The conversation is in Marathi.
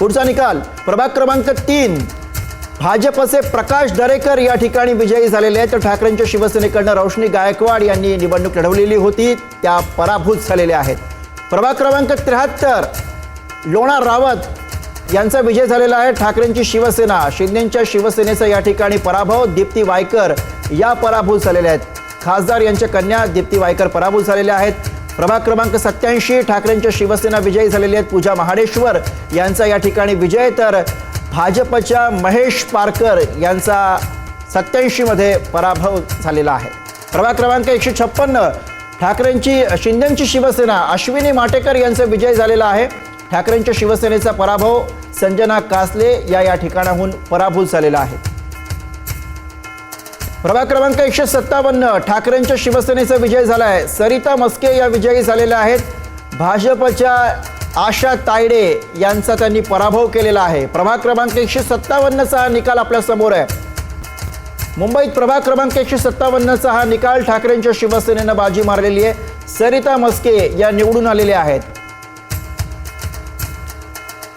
पुढचा निकाल प्रभाग क्रमांक तीन. भाजपचे प्रकाश दरेकर या ठिकाणी विजयी झालेले आहेत. तर ठाकरेंच्या शिवसेनेकडनं रोशनी गायकवाड यांनी निवडणूक लढवलेली होती. त्या पराभूत झालेल्या आहेत. प्रभाग क्रमांक त्र्याहत्तर लोणा रावत यांचा विजय झालेला आहे. ठाकरेंची शिवसेना शिंदेच्या शिवसेनेचा या ठिकाणी पराभव. दीप्ती वायकर या पराभूत झालेल्या आहेत. खासदार यांच्या कन्या दीप्ती वायकर पराभूत झालेल्या आहेत. प्रभाग क्रमांक सत्याऐंशी ठाकरेंच्या शिवसेना विजयी झालेली आहेत पूजा महाडेश्वर. यांचा या ठिकाणी विजय तर भाजपच्या महेश पारकर यांचा सत्याऐंशीमध्ये पराभव झालेला आहे. प्रभाग क्रमांक एकशे छप्पन्न ठाकरेंची शिंदेंची शिवसेना अश्विनी माटेकर यांचा विजय झालेला आहे. ठाकरेंच्या शिवसेनेचा पराभव संजना कासले या या ठिकाणाहून पराभूत झालेला आहे. प्रभाग क्रमांक एकशे सत्तावन्न ठाकरेंच्या शिवसेनेचा विजय झाला आहे सरिता मस्के या विजयी झालेल्या आहेत. भाजपच्या आशा तायडे यांचा त्यांनी पराभव केलेला आहे. प्रभाग क्रमांक एकशे सत्तावन्नचा हा निकाल आपल्यासमोर आहे. मुंबईत प्रभाग क्रमांक एकशे सत्तावन्नचा हा निकाल ठाकरेंच्या शिवसेनेनं बाजी मारलेली आहे. सरिता मस्के या निवडून आलेल्या आहेत.